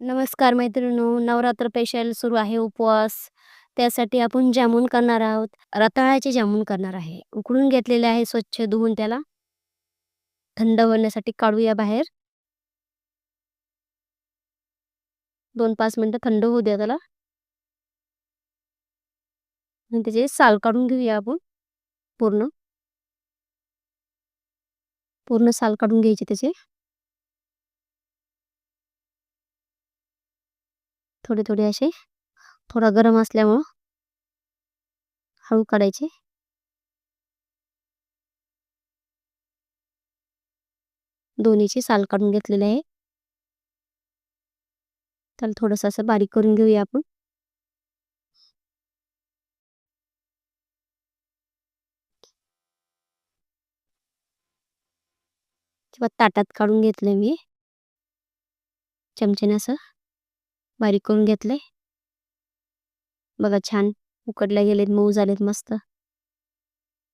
नमस्कार मैत्रिणू नवरात्र पेशल सुरू आहे उपवास. त्यासाठी आपण जामून करणार आहोत. रताळ्याचे जामून करणार आहे. उकडून घेतलेले आहे स्वच्छ धुवून त्याला थंड होण्यासाठी काढूया बाहेर. दोन पाच मिनिटं थंड होऊ द्या त्याला. आणि त्याचे साल काढून घेऊया आपण पूर्ण. पूर्ण साल काढून घ्यायचे त्याचे. थोडे थोडे असे थोडा गरम असल्यामुळं हळू काढायचे. दोन्हीची साल काढून घेतलेले आहे. त्याला थोडंसं असं बारीक करून घेऊया आपण. किंवा ताटात काढून घेतले मी. चमच्याने असं बारीक करून घेतले. बघा छान उकडल्या गेलेत, मऊ झालेत मस्त.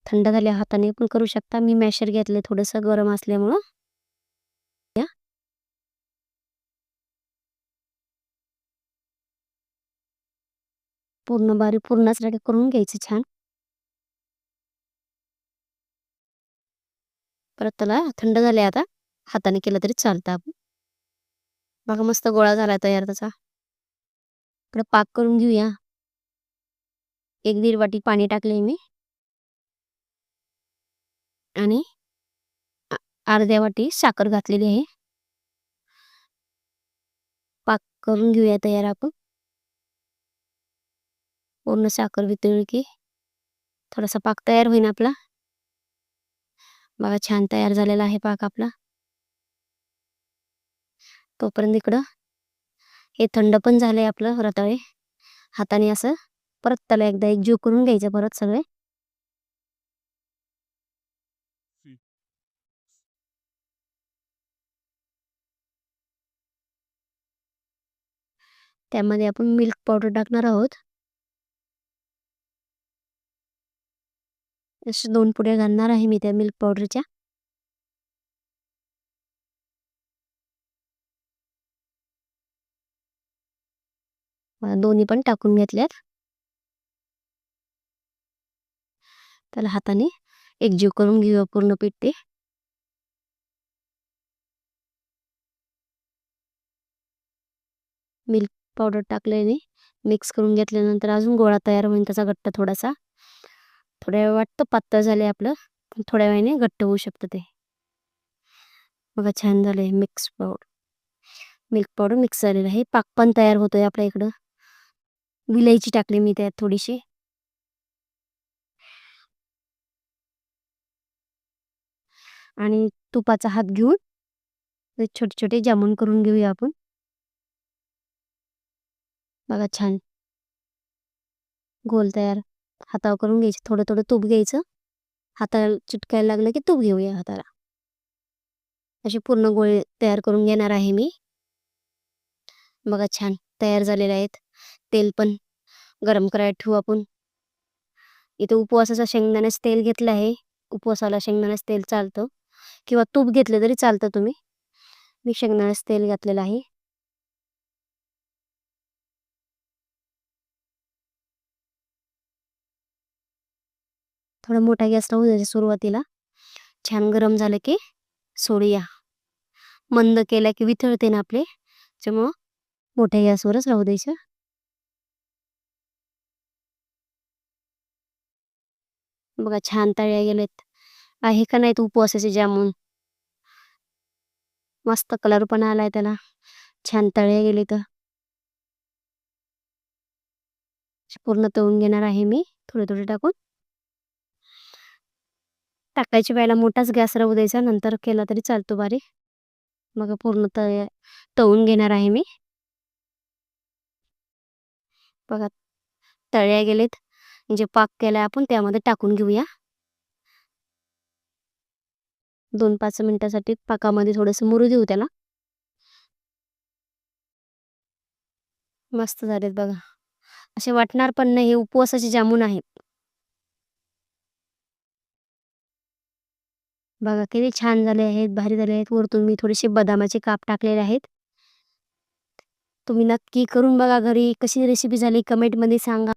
थंड झाल्या हाताने पण करू शकता. मी मॅशर घेतले थोडंसं गरम असल्यामुळं. या पूर्ण बारीक पूर्णच रेडी करून घ्यायचे छान. परत त्याला थंड झाले आता हाताने केलं तरी चालतं आपण. बघा मस्त गोळा झाला तयार त्याचा. इकडं पाक करून घेऊया. एक दीड वाटी पाणी टाकले मी. आणि अर्ध्या वाटी साखर घातलेली आहे. पाक करून घेऊया तयार आपण. पूर्ण साखर वितळली की थोडासा पाक तयार होईल आपला. बघा छान तयार झालेला आहे पाक आपला. तोपर्यंत इकडं हे थंड पण झालंय आपलं रताळे. हाताने असं परत त्याला एकदा एक जीव करून घ्यायचं परत सगळे. त्यामध्ये आपण मिल्क पावडर टाकणार आहोत. अशा दोन पुड्या घालणार आहे मी त्या मिल्क पावडरच्या. दोन्ही पण टाकून घेतल्यात. त्याला हाताने एकजीव करून घेऊया पूर्ण पीठ ते. मिल्क पावडर टाकल्याने मिक्स करून घेतल्यानंतर अजून गोळा तयार होईल त्याचा घट्ट थोडासा. थोड्या वेळ वाटतं पातळ झाले आपलं. पण थोड्या वेळाने घट्ट होऊ शकतं ते. बघा छान झालंय mix powder. Milk powder mix झालेलं आहे. पाक पण तयार होतोय आपल्या इकडं. विलायची टाकली मी त्यात थोडीशी. आणि तुपाचा हात घेऊन छोटे छोटे जामून करून घेऊया आपण. बघा छान गोल तयार हातावर करून घ्यायचं थोडं थोडं तूप घ्यायचं. हाताला चिटकायला लागलं की तूप घेऊया हाताला. असे पूर्ण गोळे तयार करून घेणार आहे मी. बघा छान तयार झालेले आहेत. तेल पण गरम करायला ठेवू आपण. इथे उपवासाचं शेंगदाण्याचं तेल घेतलं आहे. उपवासाला शेंगदाण्याचं तेल चालतं. किंवा तूप घेतलं तरी चालतं तुम्ही. मी शेंगदाण्याचं तेल घातलेलं आहे. थोडा मोठा गॅस राहू द्यायचा सुरुवातीला. छान गरम झालं की सोडूया. मंद केला की वितळते ना आपले. त्यामुळं मोठ्या गॅसवरच राहू द्यायचं. बघा छान तळ्या गेलेत. आहे का नाहीत उपवासाचे जामून. मस्त कलर पण आलाय त्याला. छान तळल्या गेलेत. पूर्ण तळून घेणार आहे मी थोडे थोडे टाकून. टाकायची वेळेला मोठाच गॅस राहू द्यायचा. नंतर केला तरी चालतो बारीक. मग पूर्ण तळ तळून घेणार आहे मी. बघा तळ्या गेलेत. जे पाक केलाय आपण त्यामध्ये टाकून घेऊया. दोन पाच मिनिटासाठी पाकामध्ये थोडंसं मुरू देऊ त्याला. मस्त झालेत बघा. असे वाटणार पण नाही हे उपवासाचे जामून आहेत. बघा किती छान झाले आहेत. भारी झाले आहेत. वरतून मी थोडेसे बदामाचे काप टाकलेले आहेत. तुम्ही नक्की करून बघा घरी कशी रेसिपी झाली कमेंटमध्ये सांगा